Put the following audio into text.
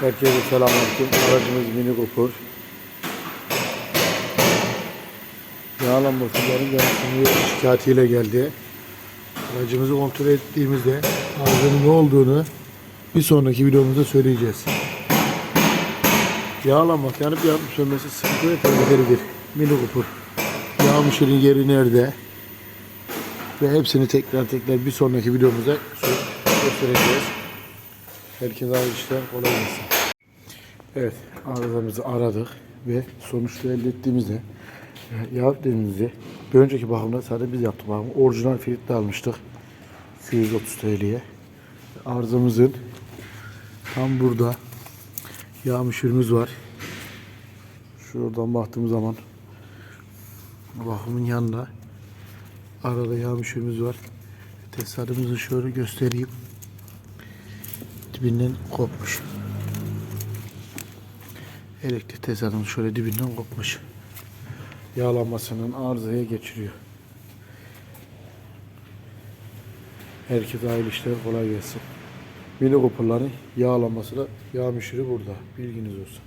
Herkese selamünaleyküm. Aracımız Mini Cooper. Yağlanması yarın yarısını şikayetiyle geldi. Aracımızı kontrol ettiğimizde arızanın ne olduğunu bir sonraki videomuzda söyleyeceğiz. Yağlanması yanıp yanıp sönmesi sıkıntı ve tehlikelidir. Mini Cooper. Yağmışın yeri nerede? Ve hepsini tekrar tekrar bir sonraki videomuzda göstereceğiz. Herkese hayırlı işler, kolay gelsin. Evet, arızamızı aradık ve sonuçta elde ettiğimizde e, yağ dediğimizde bir önceki bakımda sadece biz yaptık bakımı. Orijinal filtre almıştık. 230 TL'ye. Arızamızın tam burada yağ müşürümüz var. Şuradan baktığımız zaman bakımın yanında arada yağ müşürümüz var. Tesarımızı şöyle göstereyim dibinden kopmuş. Elektrik tesarının şöyle dibinden kopmuş. Yağlanmasının arızaya geçiriyor. Herkese hayırlı işler kolay gelsin. Mini kopurların yağlanması da yağ müşürü burada. Bilginiz olsun.